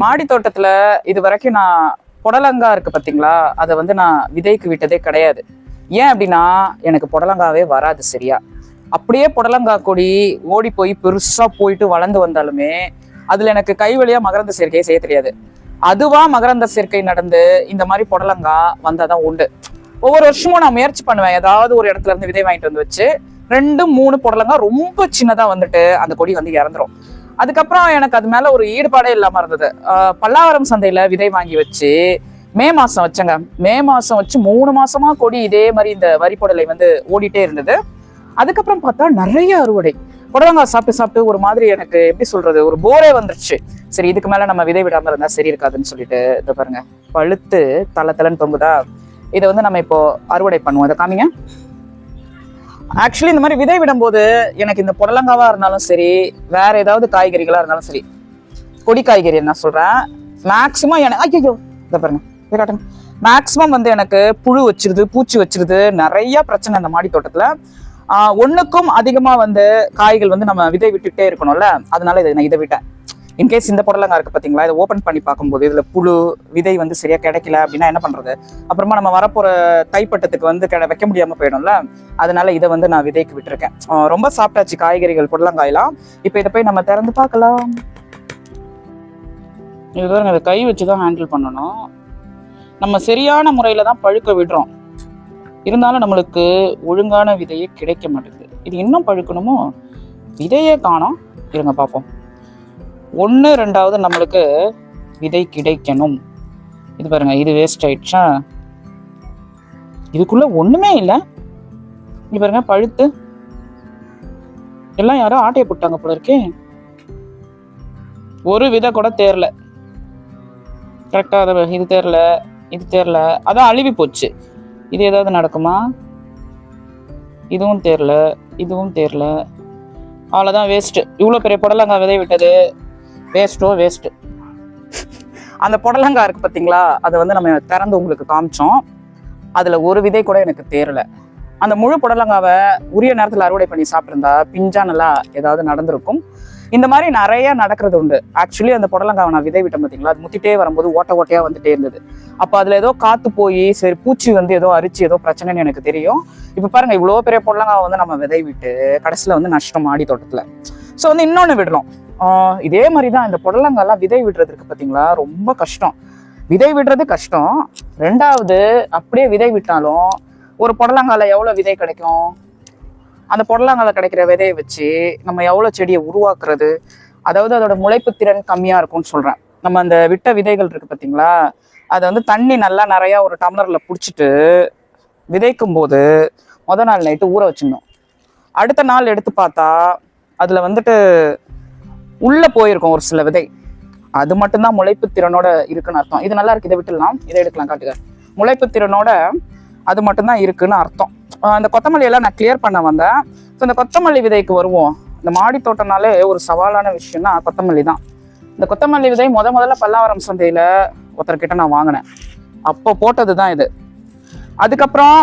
மாடி தோட்டத்துல இது வரைக்கும் நான் புடலங்கா இருக்கு பாத்தீங்களா? அதை வந்து நான் விதைக்கு விட்டதே கிடையாது. ஏன் அப்படின்னா எனக்கு புடலங்காவே வராது சரியா? அப்படியே புடலங்கா கொடி ஓடி போய் பெருசா போயிட்டு வளர்ந்து வந்தாலுமே அதுல எனக்கு கை வழியா மகரந்த சேர்க்கையை செய்ய தெரியாது. அதுவா மகரந்த சேர்க்கை நடந்து இந்த மாதிரி புடலங்கா வந்தாதான் உண்டு. ஒவ்வொரு வருஷமும் நான் முயற்சி பண்ணுவேன். ஏதாவது ஒரு இடத்துல இருந்து விதை வாங்கிட்டு வந்து வச்சு ரெண்டு மூணு புடலங்கா ரொம்ப சின்னதா வந்துட்டு அந்த கொடி வந்து இறந்துரும். அதுக்கப்புறம் எனக்கு அது மேல ஒரு ஈடுபாடே இல்லாம இருந்தது. பல்லாவரம் சந்தையில விதை வாங்கி வச்சு மே மாசம் வச்சேங்க. மே மாசம் வச்சு மூணு மாசமா கொடி இதே மாதிரி இந்த வரிப்புடலை வந்து ஓடிட்டே இருந்தது. அதுக்கப்புறம் பார்த்தா நிறைய அறுவடை. புடலங்காய் சாப்பிட்டு சாப்பிட்டு ஒரு மாதிரி எனக்கு எப்படி சொல்றது ஒரு போரே வந்துருச்சு. சரி இதுக்கு மேல நம்ம விதை விடாம இருந்தா சரி இருக்காதுன்னு சொல்லிட்டு இதை பாருங்க. பழுத்து தலை தலைன்னு தொங்குதா? இதை வந்து நம்ம இப்போ அறுவடை பண்ணுவோம். இதை காமிங்க. ஆக்சுவலி இந்த மாதிரி விதை விடும்போது எனக்கு இந்த புடலங்காவாக இருந்தாலும் சரி வேற ஏதாவது காய்கறிகளாக இருந்தாலும் சரி கொடி காய்கறி நான் சொல்கிறேன் மேக்சிமம் எனக்கு ஐயோ இதை பாருங்க மேக்ஸிமம் காட்டுங்க. வந்து எனக்கு புழு வச்சிருது பூச்சி வச்சிருது நிறைய பிரச்சனை அந்த மாடி தோட்டத்தில். ஒன்றுக்கும் அதிகமாக வந்து காய்கள் வந்து நம்ம விதை விட்டுட்டே இருக்கணும்ல அதனால இதை நான் இதை விட்டேன். இன்கேஸ் இந்த புடலங்கா இருக்குது பார்த்தீங்களா இதை ஓப்பன் பண்ணி பார்க்கும்போது இதில் புழு விதை வந்து சரியாக கிடைக்கல அப்படின்னா என்ன பண்ணுறது அப்புறமா நம்ம வரப்போகிற தைப்பட்டத்துக்கு வந்து கிட வைக்க முடியாமல் போயிடும்ல. அதனால இதை வந்து நான் விதைக்கு விட்டுருக்கேன். ரொம்ப சாப்பிட்டாச்சு காய்கறிகள் புடலங்காயெல்லாம். இப்போ இதை போய் நம்ம திறந்து பார்க்கலாம். இது பாருங்க இதை கை வச்சு தான் ஹேண்டில் பண்ணணும். நம்ம சரியான முறையில் தான் பழுக்க விடுறோம். இருந்தாலும் நம்மளுக்கு ஒழுங்கான விதையே கிடைக்க மாட்டேங்குது. இது இன்னும் பழுக்கணுமோ? விதையே காணோம். இருங்க பார்ப்போம். ஒன்று ரெண்டாவது நம்மளுக்கு விதை கிடைக்கணும். இது பாருங்க இது வேஸ்ட் ஆயிடுச்சா? இதுக்குள்ள ஒண்ணுமே இல்லை. இது பாருங்க பழுத்து. எல்லாம் யாரோ ஆட்டையை போட்டாங்க போல இருக்கே. ஒரு விதை கூட தேரல கரெக்டா அதை இது தேரல இது தேரல அதான் அழுவி போச்சு. இது ஏதாவது நடக்குமா? இதுவும் தேரல இதுவும் தேரல அவ்வளோதான் வேஸ்ட்டு இவ்வளோ பெரிய புடலங்காய் விதை விட்டது. வேஸ்ட்டோ வேஸ்ட்டு அந்த புடலங்காய் இருக்குது பார்த்தீங்களா அதை வந்து நம்ம திறந்து உங்களுக்கு காமிச்சோம். அதில் ஒரு விதை கூட எனக்கு தேரல அந்த முழு புடலங்காவை உரிய நேரத்தில் அறுவடை பண்ணி சாப்பிட்ருந்தா பிஞ்சா நல்லா ஏதாவது நடந்திருக்கும். இந்த மாதிரி நிறைய நடக்கிறது உண்டு. ஆக்சுவலி அந்த புடலங்காவை நான் விதை விட்டேன் பார்த்தீங்களா அது முத்திட்டே வரும்போது ஓட்ட ஓட்டையாக வந்துட்டே இருந்தது. அப்போ அதில் ஏதோ காற்று போய் சரி பூச்சி வந்து ஏதோ அரிச்சு ஏதோ பிரச்சனைன்னு எனக்கு தெரியும். இப்போ பாருங்க இவ்வளோ பெரிய புடலங்காவை வந்து நம்ம விதை விட்டு கடைசியில் வந்து நஷ்டம் மாடி தோட்டத்தில். ஸோ வந்து இன்னொன்று விடணும். இதே மாதிரி தான் இந்த புடலங்காலாம் விதை விடுறதுக்கு பார்த்தீங்களா? ரொம்ப கஷ்டம். விதை விடுறது கஷ்டம். ரெண்டாவது அப்படியே விதை விட்டாலும் ஒரு புடலங்கால எவ்வளோ விதை கிடைக்கும்? அந்த புடலங்கால கிடைக்கிற விதையை வச்சு நம்ம எவ்வளோ செடியை உருவாக்குறது? அதாவது அதோட முளைப்பு திறன் கம்மியாக இருக்கும்னு சொல்கிறேன் நம்ம அந்த விட்ட விதைகள் இருக்குது பார்த்தீங்களா? அதை வந்து தண்ணி நல்லா நிறையா ஒரு டம்ளரில் பிடிச்சிட்டு விதைக்கும் போது மொதல் நாள் நைட்டு ஊற வச்சிடணும். அடுத்த நாள் எடுத்து பார்த்தா அதில் வந்துட்டு உள்ளே போயிருக்கும் ஒரு சில விதை. அது மட்டும்தான் முளைப்பு திறனோட இருக்குன்னு அர்த்தம். இது நல்லா இருக்கு இதை விட்டுலாம் இதை எடுக்கலாம் காட்டுங்க. முளைப்பு திறனோட அது மட்டும்தான் இருக்குன்னு அர்த்தம். அந்த கொத்தமல்லி எல்லாம் நான் கிளியர் பண்ண வந்தேன். ஸோ இந்த கொத்தமல்லி விதைக்கு வருவோம். இந்த மாடி தோட்டம்னாலே ஒரு சவாலான விஷயம்னா கொத்தமல்லி தான். இந்த கொத்தமல்லி விதை முத முதல்ல பல்லாவரம் சந்தையில் ஒருத்தர்கிட்ட நான் வாங்கினேன். அப்போ போட்டது தான் இது. அதுக்கப்புறம்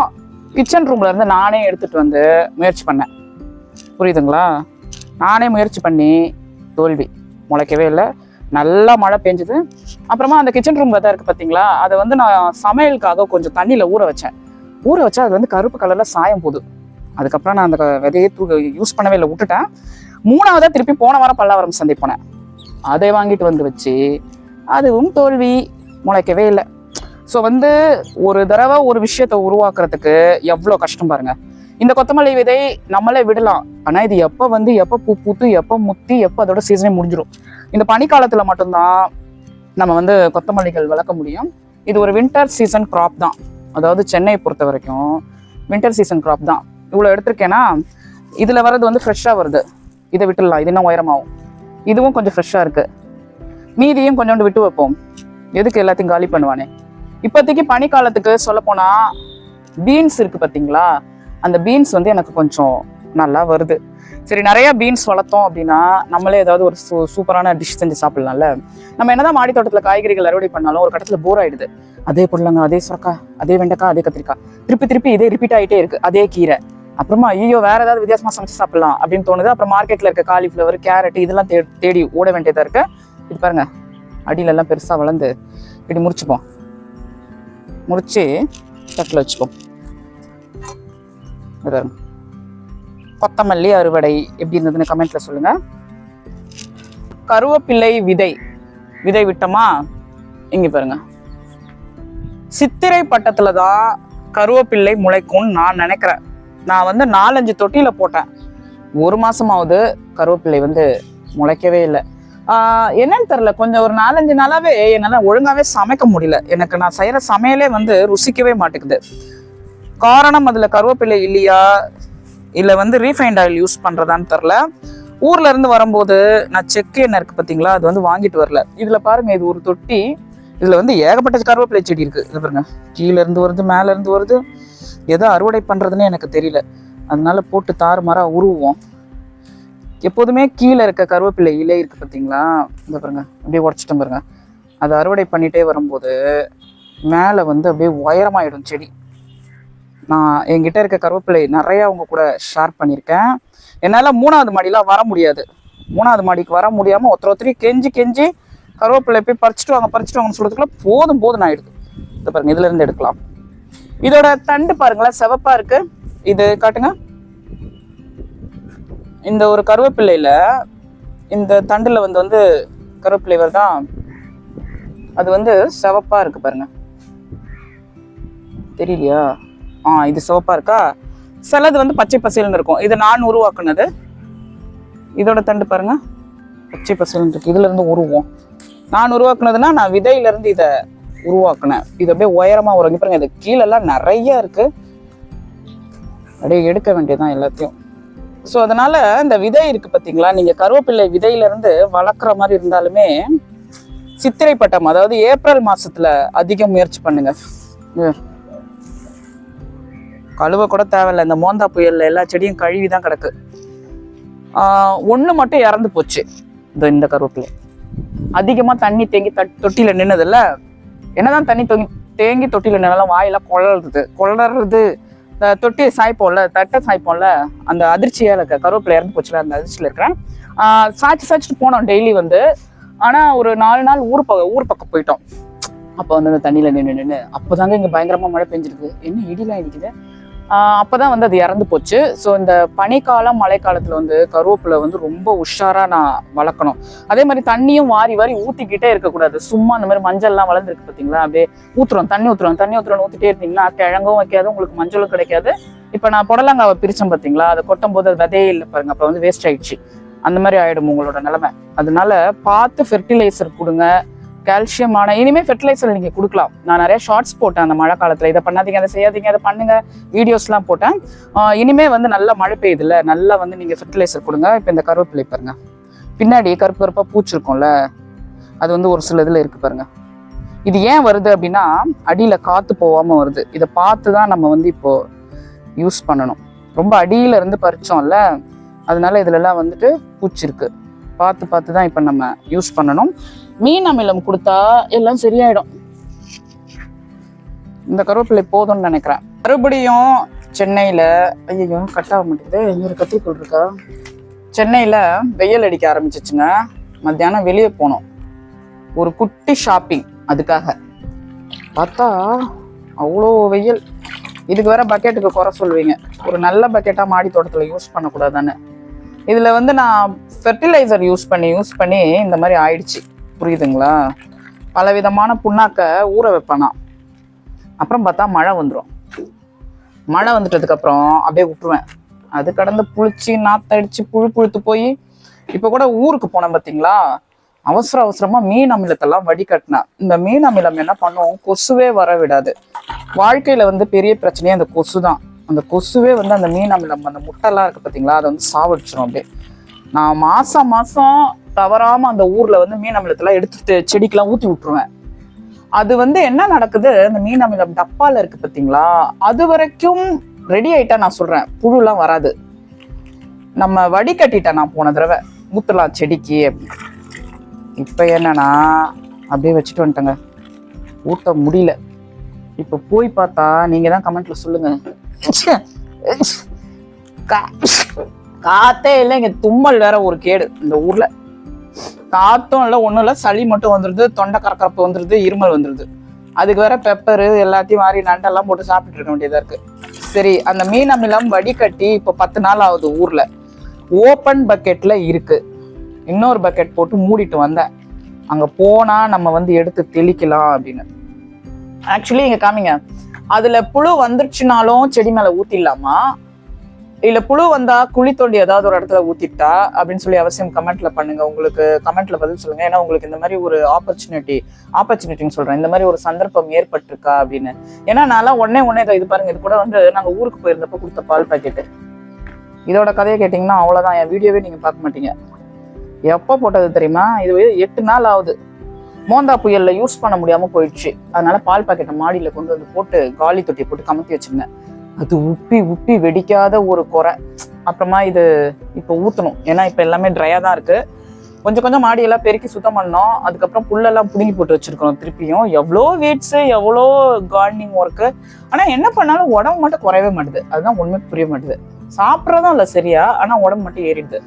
கிச்சன் ரூம்ல இருந்து நானே எடுத்துட்டு வந்து முயற்சி பண்ணேன். புரியுதுங்களா? நானே முயற்சி பண்ணி தோல்வி. முளைக்கவே இல்லை. நல்லா மழை பெஞ்சுது. அப்புறமா அந்த கிச்சன் ரூம் தான் இருக்குது பார்த்தீங்களா அதை வந்து நான் சமையலுக்காக கொஞ்சம் தண்ணியில் ஊற வச்சேன். ஊற வச்சா அது வந்து கருப்பு கலரில் சாயம் போகுது. அதுக்கப்புறம் நான் அந்த விதையை தூ யூஸ் பண்ணவே இல்லை விட்டுட்டேன். மூணாவதாக திருப்பி போன வாரம் பல்லாவரம் சந்தை போனேன். அதை வாங்கிட்டு வந்து வச்சு அதுவும் தோல்வி முளைக்கவே இல்லை. ஸோ வந்து ஒரு தடவை ஒரு விஷயத்தை உருவாக்குறதுக்கு எவ்வளோ கஷ்டம் பாருங்கள் இந்த கொத்தமல்லி விதை நம்மளே விடலாம். ஆனால் இது எப்போ வந்து எப்போ பூ பூத்து எப்போ முத்தி எப்போ அதோட சீசனே முடிஞ்சிடும் இந்த பனிக்காலத்தில் மட்டும்தான் நம்ம வந்து கொத்தமல்லிகள் வளர்க்க முடியும். இது ஒரு வின்டர் சீசன் க்ராப் தான். அதாவது சென்னையை பொறுத்த வரைக்கும் வின்டர் சீசன் க்ராப் தான். இவ்வளோ எடுத்திருக்கேன்னா இதில் வர்றது வந்து ஃப்ரெஷ்ஷாக வருது. இதை விட்டுடலாம். இது இன்னும் உயரமாகும். இதுவும் கொஞ்சம் ஃப்ரெஷ்ஷாக இருக்குது மீதியும் கொஞ்சோண்டு விட்டு வைப்போம். எதுக்கு எல்லாத்தையும் காலி பண்ணுவானே? இப்போதைக்கு பனிக்காலத்துக்கு சொல்லப்போனால் பீன்ஸ் இருக்குது பார்த்தீங்களா? அந்த பீன்ஸ் வந்து எனக்கு கொஞ்சம் நல்லா வருது. சரி நிறைய பீன்ஸ் வளர்த்தோம் அப்படின்னா நம்மளே ஏதாவது ஒரு சூ சூப்பரான டிஷ் செஞ்சு சாப்பிடலாம்ல. நம்ம என்னதான் மாடி தோட்டத்தில் காய்கறிகள் அறுவடை பண்ணாலும் ஒரு கட்டத்தில் போர் ஆயிடுது. அதே புடலங்க அதே சுரக்காய் அதே வெண்டைக்காய் அதே கத்திரிக்காய். திருப்பி திருப்பி இதே ரிப்பீட் ஆகிட்டே இருக்கு. அதே கீரை. அப்புறமா ஐயோ வேற ஏதாவது வித்தியாசமா சமைச்சு சாப்பிடலாம் அப்படின்னு தோணுது. அப்புறம் மார்க்கெட்ல இருக்க காலிஃப்ளவர் கேரட் இதெல்லாம் தே தேடி ஓட வேண்டியதா இருக்கு. இது பாருங்க அடியில எல்லாம் பெருசா வளர்ந்து இப்படி முறிச்சுப்போம். முறிச்சு தட்டில் வச்சுப்போம். கொத்தமல்லி அறுவடை எப்படி இருந்ததுன்னு கமெண்ட்ல சொல்லுங்க. கருவேப்பிள்ளை விதை. விதை விட்டோமா? இங்க பாருங்க. சித்திரை பட்டத்துல தான் கருவேப்பிள்ளை முளைக்கும்னு நான் நினைக்கிறேன். நான் வந்து நாலஞ்சு தொட்டியில போட்டேன். ஒரு மாசமாவது கருவேப்பிள்ளை வந்து முளைக்கவே இல்லை. என்னன்னு தெரில கொஞ்சம் ஒரு நாலஞ்சு நாளாவே என்னால் ஒழுங்காவே சமைக்க முடியல. எனக்கு நான் செய்யற சமையலே வந்து ருசிக்கவே மாட்டேங்குது. காரணம் அதில் கருவேப்பிலை இல்லையா? இல்லை வந்து ரீஃபைண்ட் ஆயில் யூஸ் பண்ணுறதான்னு தெரில ஊர்ல இருந்து வரும்போது நான் செக்கு எண்ணெய் இருக்கு பார்த்தீங்களா அது வந்து வாங்கிட்டு வரல. இதில் பாருங்க இது ஒரு தொட்டி. இதில் வந்து ஏகப்பட்ட கருவேப்பிலை செடி இருக்கு. இது பாருங்க கீழே இருந்து வருது மேலேருந்து வருது. எதை அறுவடை பண்ணுறதுன்னு எனக்கு தெரியல. அதனால போட்டு தாறுமாறாக உருவோம் எப்போதுமே கீழே இருக்க கருவேப்பிலை இலை இருக்குது பார்த்தீங்களா இந்த பாருங்க அப்படியே உடச்சிட்டோம் பாருங்க. அதை அறுவடை பண்ணிகிட்டே வரும்போது மேலே வந்து அப்படியே உயரமாயிடும் செடி. நான் என்கிட்ட இருக்க கருவேப்பிலை நிறையா அவங்க கூட ஷேர் பண்ணியிருக்கேன். என்னால் மூணாவது மாடிலாம் வர முடியாது. மூணாவது மாடிக்கு வர முடியாமல் ஒருத்தர் ஒருத்தரையும் கெஞ்சி கெஞ்சி கருவேப்பிலை போய் பறிச்சுட்டு வாங்க பறிச்சுட்டு வாங்கன்னு சொல்கிறதுக்குள்ள போதும் போதும் ஆயிடுது. இதை பாருங்க இதுலேருந்து எடுக்கலாம். இதோட தண்டு பாருங்களேன் செவப்பாக இருக்கு. இது காட்டுங்க. இந்த ஒரு கருவேப்பிள்ளையில் இந்த தண்டில் வந்து வந்து கருவேப்பிலை தான் அது வந்து செவப்பாக இருக்கு பாருங்க. தெரியலையா? ஆ இது சோப்பாக இருக்கா? சிலது வந்து பச்சை பசேல்னு இருக்கும். இதை நான் உருவாக்குனது. இதோட தண்டு பாருங்கள் பச்சை பசேல்னு இருக்கு. இதுலேருந்து உருவோம். நான் உருவாக்குனதுன்னா நான் விதையிலேருந்து இதை உருவாக்குனேன். இது அப்படியே உயரமாக வரும் பாருங்கள் இது கீழெல்லாம் நிறைய இருக்குது அப்படியே எடுக்க வேண்டியதுதான் எல்லாத்தையும். ஸோ அதனால் இந்த விதை இருக்குது பார்த்தீங்களா நீங்கள் கருவேப்பிள்ளை விதையிலேருந்து வளர்க்குற மாதிரி இருந்தாலுமே சித்திரை பட்டம் அதாவது ஏப்ரல் மாதத்தில் அதிகம் முயற்சி பண்ணுங்கள் ம். கழுவ கூட தேவையில்ல. இந்த மோந்தா புயல்ல எல்லா செடியும் கழுவி தான் கிடக்கு ஒன்று மட்டும் இறந்து போச்சு. இந்த இந்த கருவேப்பிலை. அதிகமாக தண்ணி தேங்கி தட் தொட்டியில் நின்னதுல என்னதான் தண்ணி தொங்கி தேங்கி தொட்டியில் நின்னாலும் வாயெல்லாம் கொளறது கொளறது இந்த தொட்டியை சாய்ப்போம்ல தட்டை சாய்ப்போம்ல அந்த அதிர்ச்சியாக இருக்க கருவேப்பிலை இறந்து போச்சுல அந்த அதிர்ச்சியில் இருக்கிறேன். சாய்ச்சி சாய்ச்சிட்டு போனோம் டெய்லி வந்து. ஆனால் ஒரு நாலு நாள் ஊர் பக்கம் ஊர் பக்கம் போயிட்டோம். அப்போ வந்து அந்த தண்ணியில் நின்று நின்று அப்போதாங்க இங்கே பயங்கரமாக மழை பெஞ்சிருக்கு. என்ன இடிலாம் இடிக்குது? அப்போதான் வந்து அது இறந்து போச்சு. ஸோ இந்த பனிக்காலம் மழைக்காலத்தில் வந்து கருவேப்பிலை வந்து ரொம்ப உஷாராக நான் வளர்க்கணும். அதே மாதிரி தண்ணியும் வாரி வாரி ஊற்றிக்கிட்டே இருக்கக்கூடாது. சும்மா அந்த மாதிரி மஞ்சள்லாம் வளர்ந்துருக்கு பார்த்தீங்களா அப்படியே ஊற்றுறோம் தண்ணி ஊற்றுறோம் தண்ணி ஊற்றுறோம் ஊற்றிட்டே இருந்தீங்கன்னா கிழங்கும் வைக்காது உங்களுக்கு மஞ்சளும் கிடைக்காது. இப்போ நான் புடலங்காவை பிரித்தேன் பார்த்தீங்களா அதை கொட்டும் போது அது விதையே இல்லை பாருங்க அப்போ வந்து வேஸ்ட் ஆயிடுச்சு. அந்த மாதிரி ஆயிடும் உங்களோட நிலமை. அதனால பார்த்து ஃபெர்டிலைசர் கொடுங்க. கால்சியமான இனிமேல் ஃபெர்டிலைசர் நீங்கள் கொடுக்கலாம். நான் நிறைய ஷார்ட்ஸ் போட்டேன் அந்த மழை காலத்தில். இதை பண்ணாதீங்க அதை செய்யாதீங்க அதை பண்ணுங்க. வீடியோஸ்லாம் போட்டேன். இனிமேல் வந்து நல்லா மழை பெய்யுதுல்ல நல்லா வந்து நீங்கள் ஃபெர்டிலைசர் கொடுங்க. இப்போ இந்த கருவேப்பிலை பாருங்க. பின்னாடி கருப்பு கருப்பாக பூச்சிருக்கும்ல அது வந்து ஒரு சில இதில் இருக்குது பாருங்க. இது ஏன் வருது அப்படின்னா அடியில் காற்று போகாமல் வருது. இதை பார்த்து தான் நம்ம வந்து இப்போது யூஸ் பண்ணணும். ரொம்ப அடியில இருந்து பறிச்சோம்ல அதனால இதுலலாம் வந்துட்டு பூச்சி இருக்குது பார்த்து பார்த்து தான் இப்போ நம்ம யூஸ் பண்ணணும். மீன் அமிலம் கொடுத்தா எல்லாம் சரியாயிடும். இந்த கருவேப்பிலை போதும்னு நினைக்கிறேன். மறுபடியும் சென்னையில் ஐயோ கட் ஆக மாட்டேங்குது. இன்னொரு கத்திரிக்கோள் இருக்கா சென்னையில் வெயில் அடிக்க ஆரம்பிச்சிச்சுங்க. மத்தியானம் வெளியே போனோம். ஒரு குட்டி ஷாப்பிங் அதுக்காக. பார்த்தா அவ்வளோ வெயில். இதுக்கு வேற பக்கெட்டுக்கு குறை சொல்லுவீங்க. ஒரு நல்ல பக்கெட்டாக மாடி தோட்டத்தில் யூஸ் பண்ணக்கூடாதானே இதில் வந்து நான் ஃபெர்டிலைசர் யூஸ் பண்ணி யூஸ் பண்ணி இந்த மாதிரி ஆயிடுச்சு. புரியுதுங்களா? பலவிதமான புண்ணாக்கை ஊற வைப்பேனா. அப்புறம் பார்த்தா மழை வந்துடும் மழை வந்துட்டதுக்கப்புறம் அப்படியே விட்டுருவேன். அது கடந்து புளிச்சு நாத்தடிச்சு புழு புழுத்து போய் இப்போ கூட ஊருக்கு போனேன் பார்த்தீங்களா அவசர அவசரமாக மீன் அமிலத்தெல்லாம் வடிகட்டினேன் இந்த மீன் அமிலம் என்ன பண்ணும்? கொசுவே வர விடாது. வாழ்க்கையில் வந்து பெரிய பிரச்சனையே அந்த கொசு தான் அந்த கொசுவே வந்து அந்த மீன் அமிலம் அந்த முட்டைலாம் இருக்கு பார்த்தீங்களா அதை வந்து சாவடிச்சிடும் அப்படியே. நான் மாதம் மாதம் தவறாமல் அந்த ஊரில் வந்து மீன் அமிலத்தெல்லாம் எடுத்துட்டு செடிக்கெல்லாம் ஊற்றி விட்டுருவேன். அது வந்து என்ன நடக்குது அந்த மீன் அமிலம் டப்பாவில் இருக்கு பார்த்தீங்களா அது வரைக்கும் ரெடி ஆகிட்டா நான் சொல்கிறேன் புழுலாம் வராது. நம்ம வடிகட்டிட்டேன் நான் போன தடவை ஊற்றலாம் செடிக்கு அப்படின்னு. இப்போ என்னன்னா அப்படியே வச்சுட்டு வந்துட்டேங்க. ஊட்ட முடியல. இப்போ போய் பார்த்தா நீங்கள் தான் கமெண்ட்டில் சொல்லுங்கள் காத்தே இல்லை இங்க தும்மல் வேற ஒரு கேடு இந்த ஊர்ல. காத்தும் இல்லை ஒன்றும் இல்லை சளி மட்டும் வந்துடுது தொண்டை கரக்கரப்பு வந்துடுது இருமல் வந்துடுது அதுக்கு வேற பெப்பரு எல்லாத்தையும் மாறி நண்டெல்லாம் போட்டு சாப்பிட்டு இருக்க வேண்டியதா இருக்கு. சரி அந்த மீன் அமிலம் வடிகட்டி இப்போ பத்து நாள் ஆகுது ஊர்ல. ஓப்பன் பக்கெட்ல இருக்கு. இன்னொரு பக்கெட் போட்டு மூடிட்டு வந்தேன். அங்க போனா நம்ம வந்து எடுத்து தெளிக்கலாம் அப்படின்னு. ஆக்சுவலி இங்க காமிங்க. அதுல புழு வந்துருச்சுனாலும் செடி மேல ஊத்திடலாமா? இல்ல புழு வந்தா குழி தோண்டி ஏதாவது ஒரு இடத்துல ஊத்திட்டா? அப்படின்னு சொல்லி அவசியம் கமெண்ட்ல பண்ணுங்க. உங்களுக்கு கமெண்ட்ல பதில் சொல்லுங்க. ஏன்னா உங்களுக்கு இந்த மாதிரி ஒரு ஆப்பர்ச்சுனிட்டி ஆப்பர்ச்சுனிட்டின்னு சொல்றேன். இந்த மாதிரி ஒரு சந்தர்ப்பம் ஏற்பட்டிருக்கா அப்படின்னு. ஏன்னா நான்லாம் உடனே உடனே இது பாருங்க. இது கூட வந்து நாங்க ஊருக்கு போயிருந்தப்ப கொடுத்த பால் பாக்கெட்டு இதோட கதையை கேட்டிங்கன்னா அவ்வளவுதான். என் வீடியோவே நீங்க பார்க்க மாட்டீங்க. எப்போ போட்டது தெரியுமா? இது எட்டு நாள் ஆகுது. மோந்தா புயல்ல யூஸ் பண்ண முடியாம போயிடுச்சு. அதனால பால் பாக்கெட்டை மாடியில கொண்டு வந்து போட்டு காலி தொட்டி போட்டு கமத்தி வச்சிருந்தேன். அது உப்பி உப்பி வெடிக்காத ஒரு குறை. அப்புறமா இது இப்போ ஊற்றணும் ஏன்னா இப்போ எல்லாமே ட்ரையாக தான் இருக்கு. கொஞ்சம் கொஞ்சம் மாடியெல்லாம் பெருக்கி சுத்தம் பண்ணோம். அதுக்கப்புறம் புல்லெல்லாம் பிடுங்கி போட்டு வச்சுருக்கோம் திருப்பியும். எவ்வளோ வீட்ஸு எவ்வளோ கார்டனிங் ஒர்க்கு ஆனால் என்ன பண்ணாலும் உடம்பு மட்டும் குறையவே மாட்டுது. அதுதான் உண்மை புரிய மாட்டுது. சாப்பிட்றதும் இல்லை சரியா ஆனால் உடம்பு மட்டும் ஏறிடுது.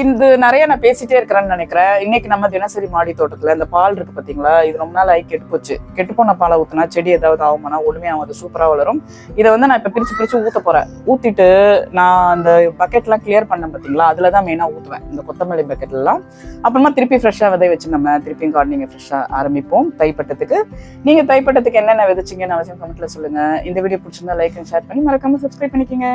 இது நிறைய நான் பேசிட்டே இருக்கிறேன்னு நினைக்கிறேன். இன்னைக்கு நம்ம தினசரி மாடி தோட்டத்துல இந்த பால் இருக்கு பாத்தீங்களா? இது ரொம்ப நாள் ஆகி கெட்டு போச்சு. கெட்டு போன பாலை ஊத்துனா செடி ஏதாவது ஆகுமானா ஒண்ணுமே ஆகாது. சூப்பரா வளரும். இதை வந்து நான் இப்ப பிரிச்சு பிரிச்சு ஊத்த போறேன். ஊத்திட்டு நான் அந்த பக்கெட்லாம் கிளியர் பண்ணேன் பாத்தீங்களா? அதுல தான் மெயினா ஊத்துவேன். இந்த கொத்தமல்லி பக்கெட்ல எல்லாம் அப்புறமா திருப்பி ஃப்ரெஷ்ஷா விதை வச்சு நம்ம திருப்பியும் கார்டனிங் ஃப்ரெஷ்ஷா ஆரம்பிப்போம். தைப்பட்டத்துக்கு. நீங்க தைப்பட்டத்துக்கு என்னென்ன விதைச்சிங்கன்னு அவசியம் கமெண்ட்ல சொல்லுங்க. இந்த வீடியோ பிடிச்சிருந்தா லைக் அண்ட் ஷேர் பண்ணி மறக்காம சப்ஸ்கிரைப் பண்ணிக்கங்க.